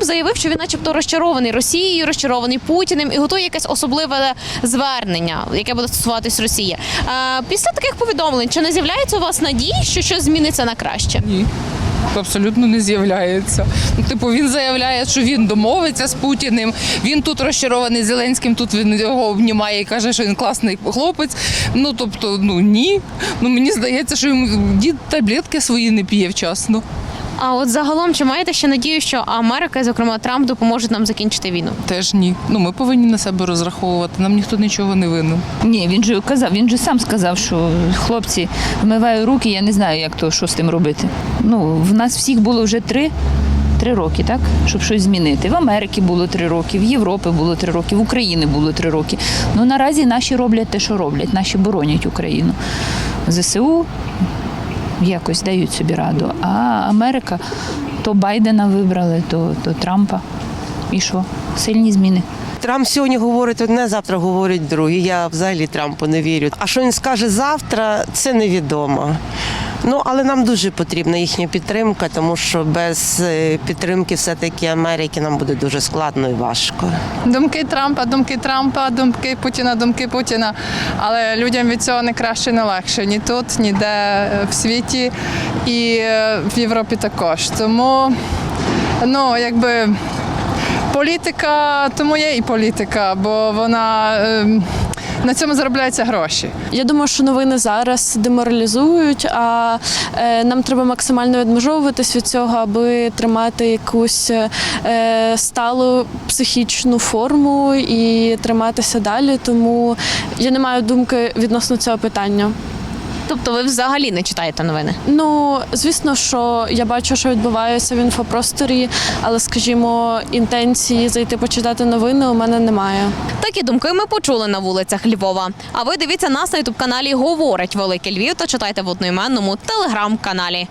Трамп заявив, що він, начебто, розчарований Росією, розчарований Путіним і готує якесь особливе звернення, яке буде стосуватись Росії. Після таких повідомлень чи не з'являється у вас надії, що щось зміниться на краще? Ні. Абсолютно не з'являється. Ну, типу, він заявляє, що він домовиться з Путіним. Він тут розчарований Зеленським, тут він його обнімає і каже, що він класний хлопець. Ну тобто, ну ні. Ну мені здається, що йому дід таблетки свої не п'є вчасно. А от загалом, чи маєте ще надію, що Америка, зокрема Трамп, допоможуть нам закінчити війну? Теж ні. Ну ми повинні на себе розраховувати. Нам ніхто нічого не винен. Ні, він же казав, він же сам сказав, що хлопці, вмиваю руки, я не знаю, як то що з тим робити. Ну, в нас всіх було вже три. Три роки, так, щоб щось змінити. В Америці було три роки, в Європі було три роки, в Україні було три роки. Ну наразі наші роблять те, що роблять, наші боронять Україну. ЗСУ якось дають собі раду. А Америка то Байдена вибрали, то, то Трампа. І що? Сильні зміни. Трамп сьогодні говорить одне, завтра говорить друге. Я взагалі Трампу не вірю. А що він скаже завтра, це невідомо. Ну, але нам дуже потрібна їхня підтримка, тому що без е, підтримки все-таки Америки нам буде дуже складно і важко. Думки Трампа, думки Трампа, думки Путіна, думки Путіна. Але людям від цього не краще, не легше. Ні тут, ніде в світі і е, в Європі також. Тому, ну, якби політика, тому є і політика, бо вона ем, на цьому заробляються гроші. Я думаю, що новини зараз деморалізують, а е, нам треба максимально відмежовуватись від цього, аби тримати якусь е, сталу психічну форму і триматися далі. Тому я не маю думки відносно цього питання. Тобто ви взагалі не читаєте новини? Ну, звісно, що я бачу, що відбувається в інфопросторі, але, скажімо, інтенції зайти почитати новини у мене немає. Такі думки ми почули на вулицях Львова. А ви дивіться нас на ютуб каналі Говорить Великий Львів та читайте в одноіменному телеграм-каналі.